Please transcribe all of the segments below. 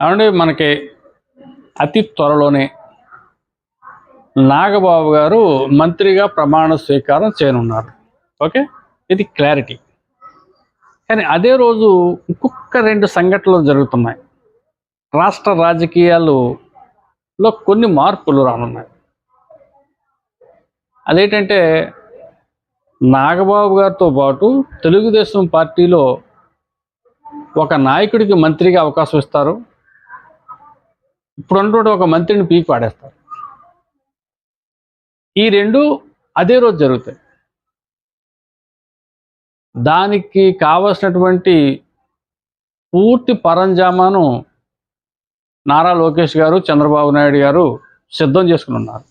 ఏమంటే మనకి అతి త్వరలోనే నాగబాబు గారు మంత్రిగా ప్రమాణ స్వీకారం చేయనున్నారు. ఓకే? ఇది క్లారిటీ. కానీ అదే రోజు ఇంకొక రెండు సంఘటనలు జరుగుతున్నాయి. రాష్ట్ర రాజకీయాలలో కొన్ని మార్పులు రానున్నాయి. అదేంటంటే నాగబాబు గారితో పాటు తెలుగుదేశం పార్టీలో ఒక నాయకుడికి మంత్రిగా అవకాశం ఇస్తారు. ఇప్పుడు ఉన్నటువంటి ఒక మంత్రిని పీకి పాడేస్తారు. ఈ రెండు అదే రోజు జరుగుతాయి. దానికి కావలసినటువంటి పూర్తి పరంజామాను నారా లోకేష్ గారు చంద్రబాబు నాయుడు గారు సిద్ధం చేసుకుని ఉన్నారు.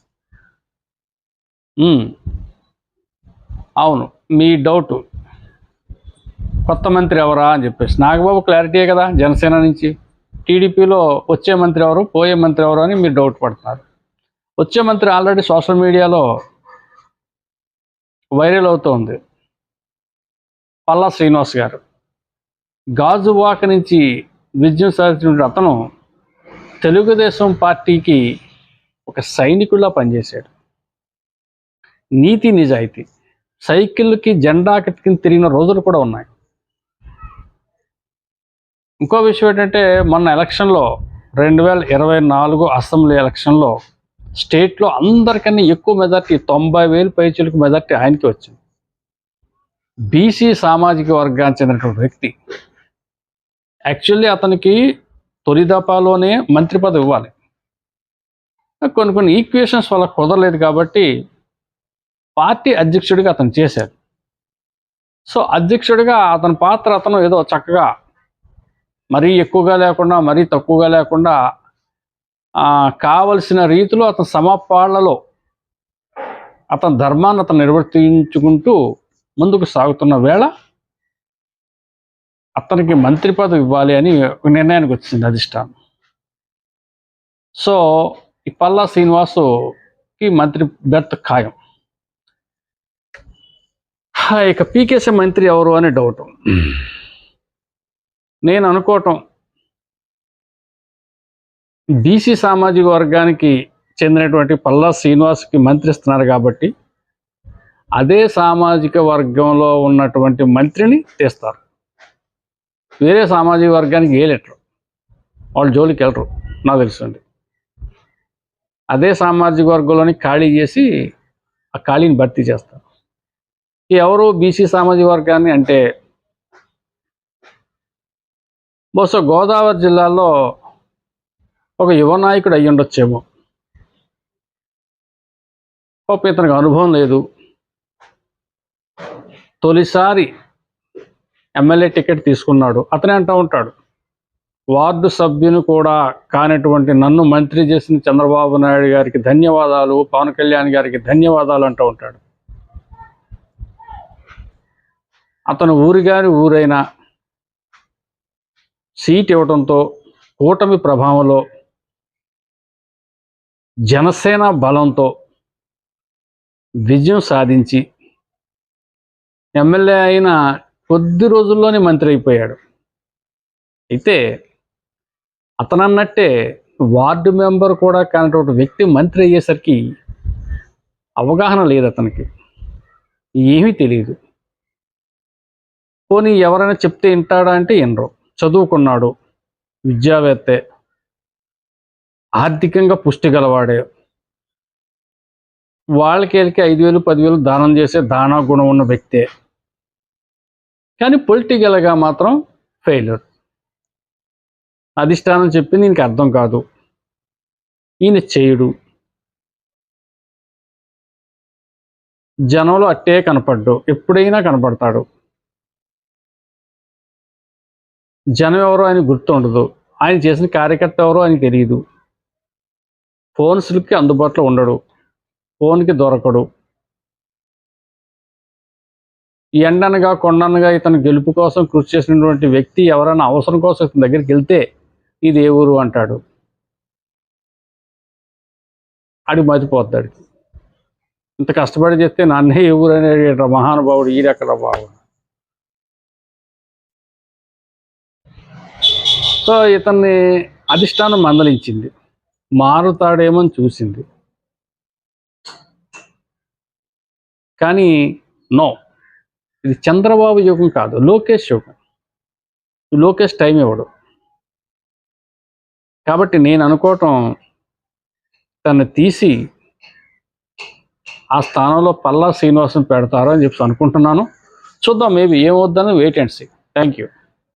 అవును మీ డౌట్. కొత్త మంత్రి ఎవరా అని చెప్పేసి. నాగబాబు క్లారిటీయే కదా జనసేన నుంచి. టీడీపీలో వచ్చే మంత్రి ఎవరు పోయే మంత్రి ఎవరు అని మీరు డౌట్ పడుతున్నారు. వచ్చే మంత్రి ఆల్రెడీ సోషల్ మీడియాలో వైరల్ అవుతోంది. పల్లా శ్రీనివాస్ గారు. గాజువాక నుంచి విజయం సాధించిన అతను తెలుగుదేశం పార్టీకి ఒక సైనికుడిలా పనిచేశాడు. నీతి నిజాయితీ. సైకిల్కి జెండా కట్టుకుని తిరిగిన రోజులు కూడా ఉన్నాయి. ఇంకో విషయం ఏంటంటే మొన్న ఎలక్షన్లో రెండు వేల ఇరవై నాలుగు అసెంబ్లీ ఎలక్షన్లో స్టేట్లో అందరికన్నా ఎక్కువ మెజార్టీ తొంభై వేలు పైచులకు మెజార్టీ ఆయనకి వచ్చింది. బీసీ సామాజిక వర్గానికి చెందినటువంటి వ్యక్తి. యాక్చువల్లీ అతనికి తొలి దఫాలోనే మంత్రి పదవి ఇవ్వాలి. కొన్ని కొన్ని ఈక్వేషన్స్ వల్ల కుదరలేదు కాబట్టి పార్టీ అధ్యక్షుడిగా అతను చేశారు సో అధ్యక్షుడిగా అతని పాత్ర అతను ఏదో చక్కగా మరీ ఎక్కువగా లేకుండా మరీ తక్కువగా లేకుండా ఆ, కావలసిన రీతిలో అతని సమపాళ్ళలో అతని ధర్మాన్ని అతను నిర్వర్తించుకుంటూ ముందుకు సాగుతున్న వేళ అతనికి మంత్రి పదవి ఇవ్వాలి అని ఒక నిర్ణయానికి వచ్చింది అధిష్టానం. సో ఈ పల్లా శ్రీనివాసుకి మంత్రి బెర్త్ ఖాయం. ఇక పీకేసీ మంత్రి ఎవరు అని డౌట్. నేను అనుకోవటం. బీసీ సామాజిక వర్గానికి చెందినటువంటి పల్లా శ్రీనివాస్కి మంత్రి ఇస్తున్నారు కాబట్టి అదే సామాజిక వర్గంలో ఉన్నటువంటి మంత్రిని తెస్తారు. వేరే సామాజిక వర్గానికి ఏ వాళ్ళు జోలికి వెళ్ళరు నాకు తెలుసండి. అదే సామాజిక వర్గంలోని ఖాళీ చేసి ఆ ఖాళీని భర్తీ చేస్తారు. ఎవరు బీసీ సామాజిక వర్గాన్ని అంటే బహుశా గోదావరి జిల్లాలో ఒక యువ నాయకుడు అయ్యి ఉండొచ్చేమో. పాపం ఇతనికి అనుభవం లేదు. తొలిసారి ఎమ్మెల్యే టికెట్ తీసుకున్నాడు. అతనే అంటూ ఉంటాడు వార్డు సభ్యుని కూడా కానటువంటి నన్ను మంత్రి చేసిన చంద్రబాబు నాయుడు గారికి ధన్యవాదాలు పవన్ కళ్యాణ్ గారికి ధన్యవాదాలు అంటూ ఉంటాడు. అతను ఊరి గారి ఊరైనా సీట్ ఇవ్వడంతో కూటమి ప్రభావంలో జనసేన బలంతో విజయం సాధించి ఎమ్మెల్యే అయిన కొద్ది రోజుల్లోనే మంత్రి అయిపోయాడు. అయితే అతనన్నట్టే వార్డు మెంబర్ కూడా కానటువంటి వ్యక్తి మంత్రి అయ్యేసరికి అవగాహన లేదు అతనికి. ఏమీ తెలియదు పోనీ ఎవరైనా చెప్తే వింటాడా అంటే వినరు. చదువుకున్నాడు విద్యావేత్తే ఆర్థికంగా పుష్టి గలవాడే. వాళ్ళకి వెళ్ళి ఐదు వేలు పదివేలు దానం చేసే దానా గుణం ఉన్న వ్యక్తే. కానీ పొలిటికల్గా మాత్రం ఫెయిల్యూర్ అధిష్టానం చెప్పింది దీనికి అర్థం కాదు. ఈయన చేయుడు. జనంలో అట్టే కనపడ్డు. ఎప్పుడైనా కనపడతాడు. జనం ఎవరో ఆయన గుర్తుండదు. ఆయన చేసిన కార్యకర్త ఎవరో ఆయన తెలియదు. ఫోన్స్కి అందుబాటులో ఉండడు. ఫోన్కి దొరకడు. ఎండనగా కొండనగా ఇతను గెలుపు కోసం కృషి చేసినటువంటి వ్యక్తి ఎవరైనా అవసరం కోసం ఇతని దగ్గరికి వెళ్తే ఇది ఏ ఊరు అంటాడు. అడి మతిపోతాడు. ఇంత కష్టపడి చేస్తే నన్నే ఏ ఊరు అనేది మహానుభావుడు. ఈడెక్కడ బాబు సో ఇతన్ని అధిష్టానం మందలించింది. మారుతాడేమో అని చూసింది. కానీ నో. ఇది చంద్రబాబు యుగం కాదు లోకేష్ యుగం. లోకేష్ టైం ఇవ్వడు. కాబట్టి నేను అనుకోవటం తను తీసి ఆ స్థానంలో పల్లా శ్రీనివాసం పెడతారు అని చెప్పి అనుకుంటున్నాను. చూద్దాం maybe ఏమవుద్దని wait and see thank you